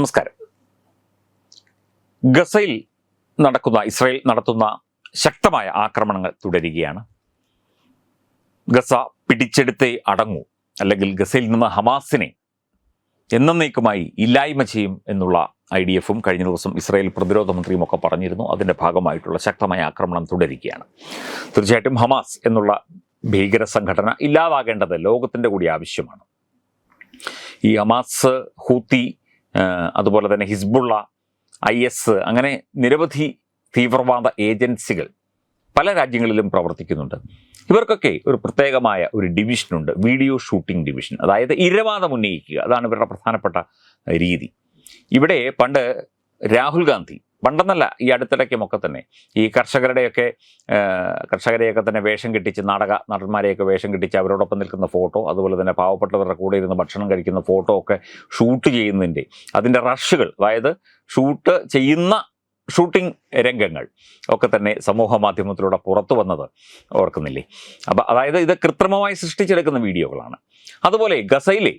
നമസ്കാരം. ഗസയിൽ നടക്കുന്ന ഇസ്രയേൽ നടത്തുന്ന ശക്തമായ ആക്രമണങ്ങൾ തുടരുകയാണ്. ഗസ പിടിച്ചെടുത്തേ അടങ്ങൂ അല്ലെങ്കിൽ ഗസയിൽ നിന്ന് ഹമാസിനെ എന്നേക്കുമായി ഇല്ലായ്മ ചെയ്യും എന്നുള്ള ഐ ഡി എഫും കഴിഞ്ഞ ദിവസം ഇസ്രായേൽ പ്രതിരോധ മന്ത്രിയും ഒക്കെ പറഞ്ഞിരുന്നു. അതിന്റെ ഭാഗമായിട്ടുള്ള ശക്തമായ ആക്രമണം തുടരുകയാണ്. തീർച്ചയായിട്ടും ഹമാസ് എന്നുള്ള ഭീകര സംഘടന ഇല്ലാതാകേണ്ടത് ലോകത്തിന്റെ കൂടി ആവശ്യമാണ്. ഈ ഹമാസ് ഹൂത്തി അതുപോലെ തന്നെ ഹിസ്ബുള്ള ഐ എസ് അങ്ങനെ നിരവധി തീവ്രവാദ ഏജൻസികൾ പല രാജ്യങ്ങളിലും പ്രവർത്തിക്കുന്നുണ്ട്. ഇവർക്കൊക്കെ ഒരു പ്രത്യേകമായ ഒരു ഡിവിഷനുണ്ട് വീഡിയോ ഷൂട്ടിംഗ് ഡിവിഷൻ അതായത് ഇരവാദം ഉന്നയിക്കുക. അതാണ് ഇവരുടെ പ്രധാനപ്പെട്ട രീതി. ഇവിടെ പണ്ട് രാഹുൽ ഗാന്ധി പണ്ടെന്നല്ല ഈ അടുത്തിടയ്ക്കുമൊക്കെ തന്നെ. ഈ കർഷകരുടെയൊക്കെ കർഷകരെയൊക്കെ തന്നെ വേഷം കെട്ടിച്ച് നാടക നടന്മാരെയൊക്കെ വേഷം കെട്ടിച്ച് അവരോടൊപ്പം നിൽക്കുന്ന ഫോട്ടോ അതുപോലെ തന്നെ പാവപ്പെട്ടവരുടെ കൂടെ ഇരുന്ന് ഭക്ഷണം കഴിക്കുന്ന ഫോട്ടോ ഒക്കെ ഷൂട്ട് ചെയ്യുന്നതിന്റെ അതിന്റെ റഷുകൾ അതായത് ഷൂട്ട് ചെയ്യുന്ന ഷൂട്ടിംഗ് രംഗങ്ങൾ ഒക്കെ തന്നെ സമൂഹ മാധ്യമത്തിലൂടെ പുറത്തു വന്നത് ഓർക്കുന്നില്ലേ? അപ്പം അതായത് ഇത് കൃത്രിമമായി സൃഷ്ടിച്ചെടുക്കുന്ന വീഡിയോകളാണ്. അതുപോലെ ഗസയിലെ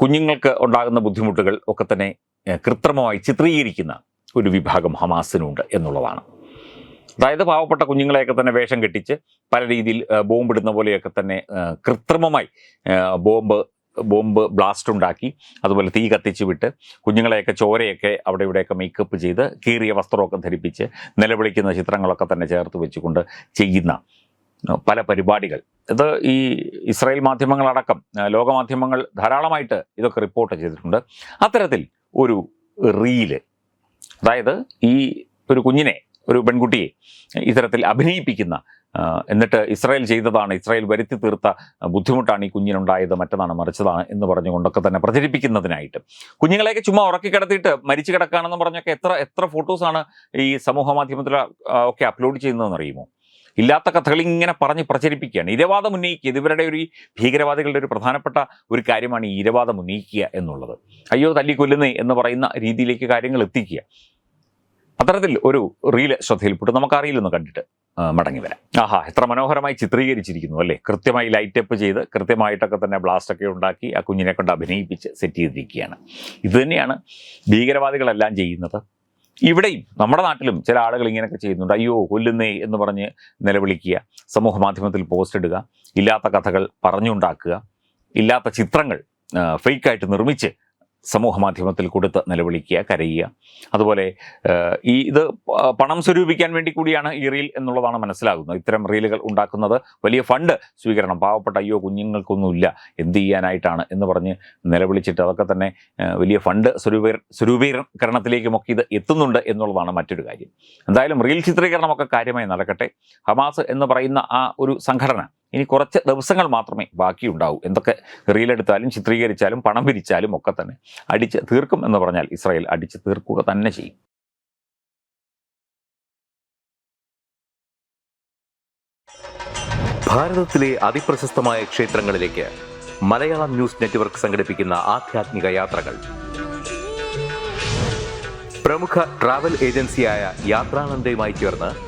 കുഞ്ഞുങ്ങൾക്ക് ഉണ്ടാകുന്ന ബുദ്ധിമുട്ടുകൾ ഒക്കെ തന്നെ കൃത്രിമമായി ചിത്രീകരിക്കുന്ന ഒരു വിഭാഗം ഹമാസിനുണ്ട് എന്നുള്ളതാണ്. അതായത് പാവപ്പെട്ട കുഞ്ഞുങ്ങളെയൊക്കെ തന്നെ വേഷം കെട്ടിച്ച് പല രീതിയിൽ ബോംബ് ബോംബിടുന്ന പോലെയൊക്കെ തന്നെ കൃത്രിമമായി ബോംബ് ബോംബ് ബ്ലാസ്റ്റ് ഉണ്ടാക്കി അതുപോലെ തീ കത്തിച്ച് വിട്ട് കുഞ്ഞുങ്ങളെയൊക്കെ ചോരയൊക്കെ അവിടെ ഇവിടെയൊക്കെ മേക്കപ്പ് ചെയ്ത് കീറിയ വസ്ത്രമൊക്കെ ധരിപ്പിച്ച് നിലവിളിക്കുന്ന ചിത്രങ്ങളൊക്കെ തന്നെ ചേർത്ത് വെച്ചുകൊണ്ട് ചെയ്യുന്ന പല പരിപാടികൾ. ഇത് ഈ ഇസ്രായേൽ മാധ്യമങ്ങളടക്കം ലോകമാധ്യമങ്ങൾ ധാരാളമായിട്ട് ഇതൊക്കെ റിപ്പോർട്ട് ചെയ്തിട്ടുണ്ട്. അത്തരത്തിൽ ഒരു റീൽ അതായത് ഈ ഒരു കുഞ്ഞിനെ ഒരു പെൺകുട്ടിയെ ഇത്തരത്തിൽ അഭിനയിപ്പിക്കുന്ന എന്നിട്ട് ഇസ്രായേൽ ചെയ്തതാണ് ഇസ്രായേൽ വരുത്തി തീർത്ത ബുദ്ധിമുട്ടാണ് ഈ കുഞ്ഞിനുണ്ടായത് മറ്റതാണ് മറിച്ചതാണ് എന്ന് പറഞ്ഞുകൊണ്ടൊക്കെ തന്നെ പ്രചരിപ്പിക്കുന്നതിനായിട്ട്. കുഞ്ഞുങ്ങളെയൊക്കെ ചുമ്മാ ഉറക്കി കിടത്തിയിട്ട് മരിച്ചു കിടക്കുകയാണെന്ന് പറഞ്ഞൊക്കെ എത്ര എത്ര ഫോട്ടോസാണ് ഈ സമൂഹ മാധ്യമത്തിൽ ഒക്കെ അപ്ലോഡ് ചെയ്യുന്നതെന്ന് അറിയുമോ? ഇല്ലാത്ത കഥകൾ ഇങ്ങനെ പറഞ്ഞ് പ്രചരിപ്പിക്കുകയാണ്. ഇരവാദം ഉന്നയിക്കുക. ഇതുവരുടെ ഒരു ഭീകരവാദികളുടെ ഒരു പ്രധാനപ്പെട്ട ഒരു കാര്യമാണ് ഈ ഇരവാദം ഉന്നയിക്കുക എന്നുള്ളത്. അയ്യോ തല്ലിക്കൊല്ലുന്നേ എന്ന് പറയുന്ന രീതിയിലേക്ക് കാര്യങ്ങൾ എത്തിക്കുക. അത്തരത്തിൽ ഒരു റീൽ ശ്രദ്ധയിൽപ്പെട്ടു. നമുക്കറിയില്ലെന്ന് കണ്ടിട്ട് മടങ്ങി വരാം. ആഹാ എത്ര മനോഹരമായി ചിത്രീകരിച്ചിരിക്കുന്നു അല്ലേ? കൃത്യമായി ലൈറ്റപ്പ് ചെയ്ത് കൃത്യമായിട്ടൊക്കെ തന്നെ ബ്ലാസ്റ്റൊക്കെ ഉണ്ടാക്കി ആ കുഞ്ഞിനെ കൊണ്ട് അഭിനയിപ്പിച്ച് സെറ്റ് ചെയ്തിരിക്കുകയാണ്. ഇതുതന്നെയാണ് ഭീകരവാദികളെല്ലാം ചെയ്യുന്നത്. ഇവിടെയും നമ്മുടെ നാട്ടിലും ചില ആളുകൾ ഇങ്ങനെയൊക്കെ ചെയ്യുന്നുണ്ട്. അയ്യോ കൊല്ലുന്നേ എന്ന് പറഞ്ഞ് നിലവിളിക്കുക സമൂഹ മാധ്യമത്തിൽ പോസ്റ്റ് ഇടുക ഇല്ലാത്ത കഥകൾ പറഞ്ഞുണ്ടാക്കുക ഇല്ലാത്ത ചിത്രങ്ങൾ ഫേക്കായിട്ട് നിർമ്മിച്ച് സമൂഹ മാധ്യമത്തിൽ കൊടുത്ത് നിലവിളിക്കുക കരയുക. അതുപോലെ ഈ ഇത് പണം സ്വരൂപിക്കാൻ വേണ്ടി കൂടിയാണ് ഈ റീൽ എന്നുള്ളതാണ് മനസ്സിലാകുന്നത്. ഇത്തരം റീലുകൾ ഉണ്ടാക്കുന്നത് വലിയ ഫണ്ട് സ്വീകരണം. പാവപ്പെട്ട അയ്യോ കുഞ്ഞുങ്ങൾക്കൊന്നുമില്ല. എന്ത് ചെയ്യാനായിട്ടാണ് എന്ന് പറഞ്ഞ് നിലവിളിച്ചിട്ട് അതൊക്കെ തന്നെ വലിയ ഫണ്ട് സ്വരൂപീ സ്വരൂപീകരണത്തിലേക്കുമൊക്കെ ഇത് എത്തുന്നുണ്ട് എന്നുള്ളതാണ് മറ്റൊരു കാര്യം. എന്തായാലും റീൽ ചിത്രീകരണമൊക്കെ കാര്യമായി നടക്കട്ടെ. ഹമാസ് എന്ന് പറയുന്ന ആ ഒരു സംഘടന ഇനി കുറച്ച് ദിവസങ്ങൾ മാത്രമേ ബാക്കിയുണ്ടാവൂ. എന്തൊക്കെ റീലെടുത്താലും ചിത്രീകരിച്ചാലും പണം പിരിച്ചാലും ഒക്കെ തന്നെ അടിച്ച് തീർക്കും എന്ന് പറഞ്ഞാൽ ഇസ്രായേൽ അടിച്ച് തീർക്കുക തന്നെ ചെയ്യും. ഭാരതത്തിലെ അതിപ്രശസ്തമായ ക്ഷേത്രങ്ങളിലേക്ക് മലയാളം ന്യൂസ് നെറ്റ്വർക്ക് സംഘടിപ്പിക്കുന്ന ആധ്യാത്മിക യാത്രകൾ. പ്രമുഖ ട്രാവൽ ഏജൻസിയായ യാത്രാനന്ദയുമായി ചേർന്ന്